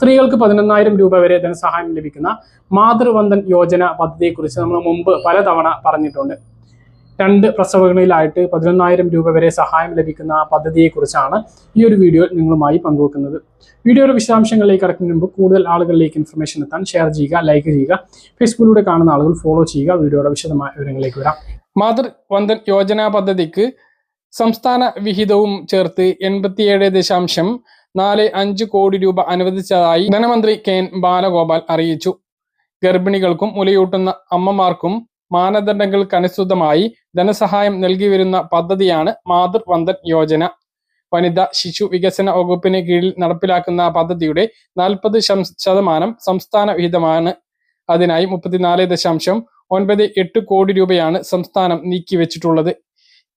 സ്ത്രീകൾക്ക് പതിനൊന്നായിരം രൂപ വരെ ധനസഹായം ലഭിക്കുന്ന മാതൃവന്ദൻ യോജന പദ്ധതിയെക്കുറിച്ച് നമ്മൾ മുമ്പ് പലതവണ പറഞ്ഞിട്ടുണ്ട്. രണ്ട് പ്രസവങ്ങളിലായിട്ട് പതിനൊന്നായിരം രൂപ വരെ സഹായം ലഭിക്കുന്ന പദ്ധതിയെക്കുറിച്ചാണ് ഈ ഒരു വീഡിയോ നിങ്ങളുമായി പങ്കുവെക്കുന്നത്. വീഡിയോയുടെ വിശദാംശങ്ങളിലേക്ക് കടക്കുന്നതിന് മുമ്പ് കൂടുതൽ ആളുകളിലേക്ക് ഇൻഫർമേഷൻ എത്താൻ ഷെയർ ചെയ്യുക ലൈക്ക് ചെയ്യുക ഫേസ്ബുക്കിലൂടെ കാണുന്ന ആളുകൾ ഫോളോ ചെയ്യുക വീഡിയോയുടെ വിശദമായ വിവരങ്ങളിലേക്ക് വരാം. മാതൃവന്ദൻ യോജന പദ്ധതിക്ക് സംസ്ഥാന വിഹിതവും ചേർത്ത് എൺപത്തിയേഴ് ദശാംശം നാല് അഞ്ച് കോടി രൂപ അനുവദിച്ചതായി ധനമന്ത്രി കെ ബാലഗോപാൽ അറിയിച്ചു. ഗർഭിണികൾക്കും മുലയൂട്ടുന്ന അമ്മമാർക്കും മാനദണ്ഡങ്ങൾക്കനുസൃതമായി ധനസഹായം നൽകി വരുന്ന പദ്ധതിയാണ് മാതൃവന്ദൻ യോജന. വനിതാ ശിശു വികസന വകുപ്പിന് കീഴിൽ നടപ്പിലാക്കുന്ന പദ്ധതിയുടെ നാൽപ്പത് ശതമാനം സംസ്ഥാന വിഹിതമാണ്. അതിനായി മുപ്പത്തിനാല് ദശാംശം ഒൻപത് എട്ട് കോടി രൂപയാണ് സംസ്ഥാനം നീക്കിവെച്ചിട്ടുള്ളത്.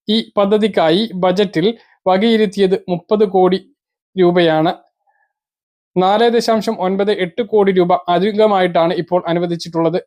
ഈ പദ്ധതിക്കായി ബജറ്റിൽ വകയിരുത്തിയത് മുപ്പത് കോടി രൂപയാണ്. നാല് ദശാംശം ഒൻപത് എട്ട് കോടി രൂപ അധികമായിട്ടാണ് ഇപ്പോൾ അനുവദിച്ചിട്ടുള്ളത്.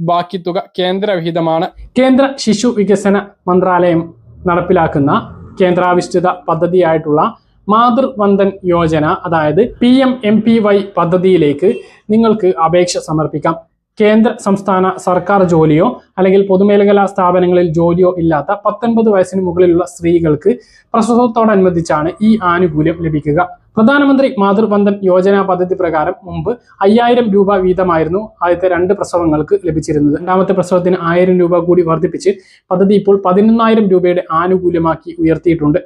ബാക്കി തുക കേന്ദ്രവിഹിതമാണ്. കേന്ദ്ര ശിശു വികസന മന്ത്രാലയം നടപ്പിലാക്കുന്ന കേന്ദ്രാവിഷ്ഠിത പദ്ധതിയായിട്ടുള്ള മാതൃവന്ദൻ യോജന അതായത് P M M P Y പദ്ധതിയിലേക്ക് നിങ്ങൾക്ക് അപേക്ഷ സമർപ്പിക്കാം. കേന്ദ്ര സംസ്ഥാന സർക്കാർ ജോലിയോ അല്ലെങ്കിൽ പൊതുമേഖലാ സ്ഥാപനങ്ങളിൽ ജോലിയോ ഇല്ലാത്ത പത്തൊൻപത് വയസ്സിന് മുകളിലുള്ള സ്ത്രീകൾക്ക് പ്രസവത്തോടനുബന്ധിച്ചാണ് ഈ ആനുകൂല്യം ലഭിക്കുക. പ്രധാനമന്ത്രി മാതൃവന്ദൻ യോജന പദ്ധതി പ്രകാരം മുമ്പ് അയ്യായിരം രൂപ വീതമായിരുന്നു ആദ്യത്തെ രണ്ട് പ്രസവങ്ങൾക്ക് ലഭിച്ചിരുന്നത്. രണ്ടാമത്തെ പ്രസവത്തിന് ആയിരം രൂപ കൂടി വർദ്ധിപ്പിച്ച് പദ്ധതി ഇപ്പോൾ പതിനൊന്നായിരം രൂപയുടെ ആനുകൂല്യമാക്കി ഉയർത്തിയിട്ടുണ്ട്.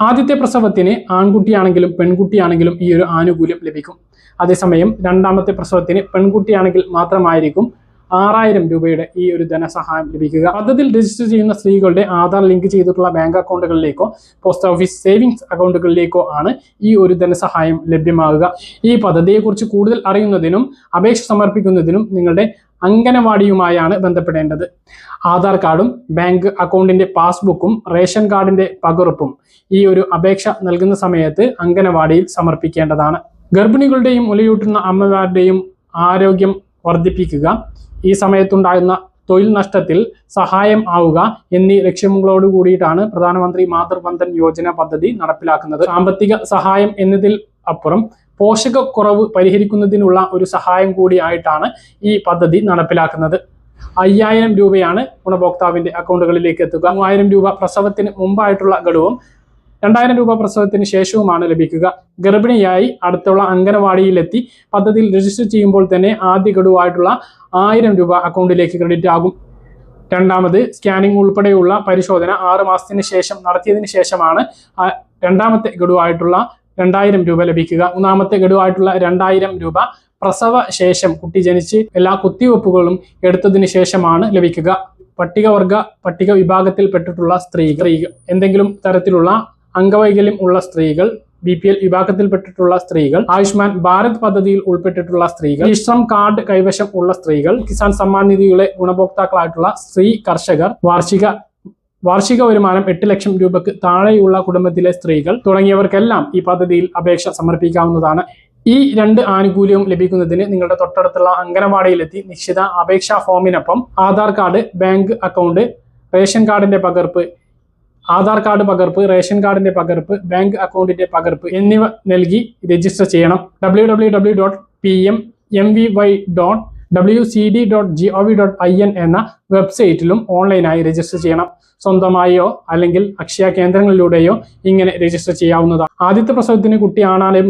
ആദ്യത്തെ പ്രസവത്തിന് ആൺകുട്ടിയാണെങ്കിലും പെൺകുട്ടിയാണെങ്കിലും ഈ ഒരു ആനുകൂല്യം ലഭിക്കും. അതേസമയം രണ്ടാമത്തെ പ്രസവത്തിന് പെൺകുട്ടിയാണെങ്കിൽ മാത്രമായിരിക്കും ആറായിരം രൂപയുടെ ഈ ഒരു ധനസഹായം ലഭിക്കുക. പദ്ധതിയിൽ രജിസ്റ്റർ ചെയ്യുന്ന സ്ത്രീകളുടെ ആധാർ ലിങ്ക് ചെയ്തിട്ടുള്ള ബാങ്ക് അക്കൗണ്ടുകളിലേക്കോ പോസ്റ്റ് ഓഫീസ് സേവിങ്സ് അക്കൗണ്ടുകളിലേക്കോ ആണ് ഈ ഒരു ധനസഹായം ലഭ്യമാകുക. ഈ പദ്ധതിയെക്കുറിച്ച് കൂടുതൽ അറിയുന്നതിനും അപേക്ഷ സമർപ്പിക്കുന്നതിനും നിങ്ങളുടെ അംഗനവാടിയുമായാണ് ബന്ധപ്പെടേണ്ടത്. ആധാർ കാർഡും ബാങ്ക് അക്കൗണ്ടിന്റെ പാസ്ബുക്കും റേഷൻ കാർഡിന്റെ പകർപ്പും ഈ ഒരു അപേക്ഷ നൽകുന്ന സമയത്ത് അംഗനവാടിയിൽ സമർപ്പിക്കേണ്ടതാണ്. ഗർഭിണികളുടെയും മുലയൂട്ടുന്ന അമ്മമാരുടെയും ആരോഗ്യം വർദ്ധിപ്പിക്കുക. ഈ സമയത്തുണ്ടാകുന്ന തൊഴിൽ നഷ്ടത്തിൽ സഹായം ആവുക എന്നീ ലക്ഷ്യങ്ങളോട് കൂടിയിട്ടാണ് പ്രധാനമന്ത്രി മാതൃബന്ധൻ യോജന പദ്ധതി നടപ്പിലാക്കുന്നത്. സാമ്പത്തിക സഹായം എന്നതിൽ അപ്പുറം പോഷകക്കുറവ് പരിഹരിക്കുന്നതിനുള്ള ഒരു സഹായം കൂടിയായിട്ടാണ് ഈ പദ്ധതി നടപ്പിലാക്കുന്നത്. അയ്യായിരം രൂപയാണ് ഗുണഭോക്താവിന്റെ അക്കൗണ്ടുകളിലേക്ക് എത്തുക. മൂവായിരം രൂപ പ്രസവത്തിന് മുമ്പായിട്ടുള്ള ഗഡുവും രണ്ടായിരം രൂപ പ്രസവത്തിന് ശേഷവുമാണ് ലഭിക്കുക. ഗർഭിണിയായി അടുത്തുള്ള അംഗനവാടിയിലെത്തി പദ്ധതിയിൽ രജിസ്റ്റർ ചെയ്യുമ്പോൾ തന്നെ ആദ്യ ഗഡുവായിട്ടുള്ള ആയിരം രൂപ അക്കൗണ്ടിലേക്ക് ക്രെഡിറ്റ് ആകും. രണ്ടാമത് സ്കാനിംഗ് ഉൾപ്പെടെയുള്ള പരിശോധന ആറ് മാസത്തിന് ശേഷം നടത്തിയതിന് ശേഷമാണ് രണ്ടാമത്തെ ഗഡുവായിട്ടുള്ള രണ്ടായിരം രൂപ ലഭിക്കുക. മൂന്നാമത്തെ ഗഡുവായിട്ടുള്ള രണ്ടായിരം രൂപ പ്രസവ ശേഷം കുട്ടി ജനിച്ച് എല്ലാ കുത്തിവെപ്പുകളും എടുത്തതിന് ശേഷമാണ് ലഭിക്കുക. പട്ടികവർഗ പട്ടിക വിഭാഗത്തിൽപ്പെട്ടിട്ടുള്ള സ്ത്രീ എന്തെങ്കിലും തരത്തിലുള്ള അംഗവൈകല്യം ഉള്ള സ്ത്രീകൾ ബി പി എൽ വിഭാഗത്തിൽപ്പെട്ടിട്ടുള്ള സ്ത്രീകൾ ആയുഷ്മാൻ ഭാരത് പദ്ധതിയിൽ ഉൾപ്പെട്ടിട്ടുള്ള സ്ത്രീകൾ ഇഷ്ടം കാർഡ് കൈവശം ഉള്ള സ്ത്രീകൾ കിസാൻ സമ്മാൻ നിധിയുടെ ഗുണഭോക്താക്കളായിട്ടുള്ള സ്ത്രീ കർഷകർ വാർഷിക വാർഷിക വരുമാനം എട്ട് ലക്ഷം രൂപക്ക് താഴെയുള്ള കുടുംബത്തിലെ സ്ത്രീകൾ തുടങ്ങിയവർക്കെല്ലാം ഈ പദ്ധതിയിൽ അപേക്ഷ സമർപ്പിക്കാവുന്നതാണ്. ഈ രണ്ട് ആനുകൂല്യവും ലഭിക്കുന്നതിന് നിങ്ങളുടെ തൊട്ടടുത്തുള്ള അംഗനവാടിയിലെത്തി നിശ്ചിത അപേക്ഷാ ഫോമിനൊപ്പം Aadhaar card bank account ration കാർഡിന്റെ പകർപ്പ് ആധാർ കാർഡ് പകർപ്പ് റേഷൻ കാർഡിന്റെ പകർപ്പ് ബാങ്ക് അക്കൗണ്ടിന്റെ പകർപ്പ് എന്നിവ നൽകി രജിസ്റ്റർ ചെയ്യണം. W W W dot P M M V Y dot W C D dot G O V dot I N എന്ന വെബ്സൈറ്റിലും ഓൺലൈനായി രജിസ്റ്റർ ചെയ്യണം. സ്വന്തമായോ അല്ലെങ്കിൽ അക്ഷയ കേന്ദ്രങ്ങളിലൂടെയോ ഇങ്ങനെ രജിസ്റ്റർ ചെയ്യാവുന്നതാണ് ആദ്യത്തെ പ്രസവത്തിന് കുട്ടി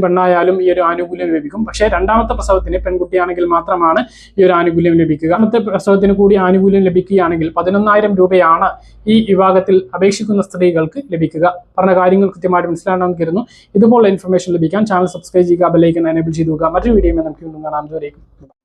പെണ്ണായാലും ഈ ഒരു ആനുകൂല്യം ലഭിക്കും. പക്ഷേ രണ്ടാമത്തെ പ്രസവത്തിന് പെൺകുട്ടിയാണെങ്കിൽ മാത്രമാണ് ഈ ഒരു ആനുകൂല്യം ലഭിക്കുക. രണ്ടാമത്തെ പ്രസവത്തിന് കൂടി ആനുകൂല്യം ലഭിക്കുകയാണെങ്കിൽ പതിനൊന്നായിരം രൂപയാണ് ഈ വിഭാഗത്തിൽ അപേക്ഷിക്കുന്ന സ്ത്രീകൾക്ക് ലഭിക്കുക. പറഞ്ഞ കാര്യങ്ങൾ കൃത്യമായിട്ട് മനസ്സിലാണെന്ന് കരുതുന്നു. ഇതുപോലുള്ള ഇൻഫർമേഷൻ ലഭിക്കാൻ ചാനൽ സബ്സ്ക്രൈബ് ചെയ്യുക ബെല്ലൈക്കൻ എനേബിൾ ചെയ്തു മറ്റൊരു വീഡിയോ നമുക്ക് വീണ്ടും കാണാം. ഇതുവരേക്കും